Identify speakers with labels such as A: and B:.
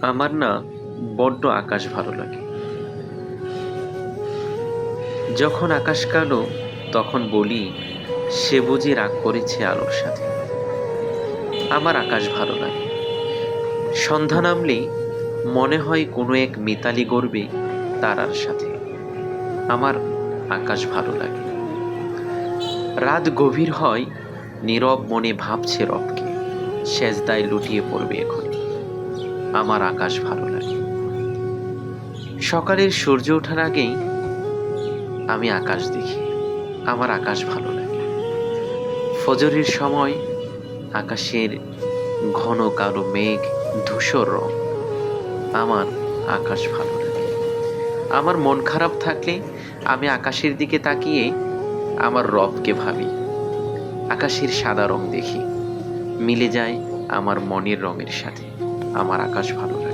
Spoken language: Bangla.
A: আমার না বড্ড আকাশ ভালো লাগে। যখন আকাশ কালো, তখন বলি, সে বুঝি রাগ করেছে আলোর সাথে। আমার আকাশ ভালো লাগে। সন্ধ্যা নামলে মনে হয় কোনো এক মিতালি গড়বে তারার সাথে। আমার আকাশ ভালো লাগে। রাত গভীর হয়, নীরব মনে ভাবছে রবকে। সেজদায় লুটিয়ে পড়বে এখন আমার আকাশ ভালো লাগে সকালের সূর্য ওঠার আগেই আমি আকাশ দেখি। আমার আকাশ ভালো লাগে ফজরের সময় আকাশের ঘন কালো মেঘ, ধূসর রং। আমার আকাশ ভালো লাগে আমার মন খারাপ থাকলে আমি আকাশের দিকে তাকিয়ে আমার রবকে ভাবি। আকাশের সাদা রং দেখি। মিলে যায় আমার মনের রঙের সাথে। আমার আকাশ ভালো লাগে।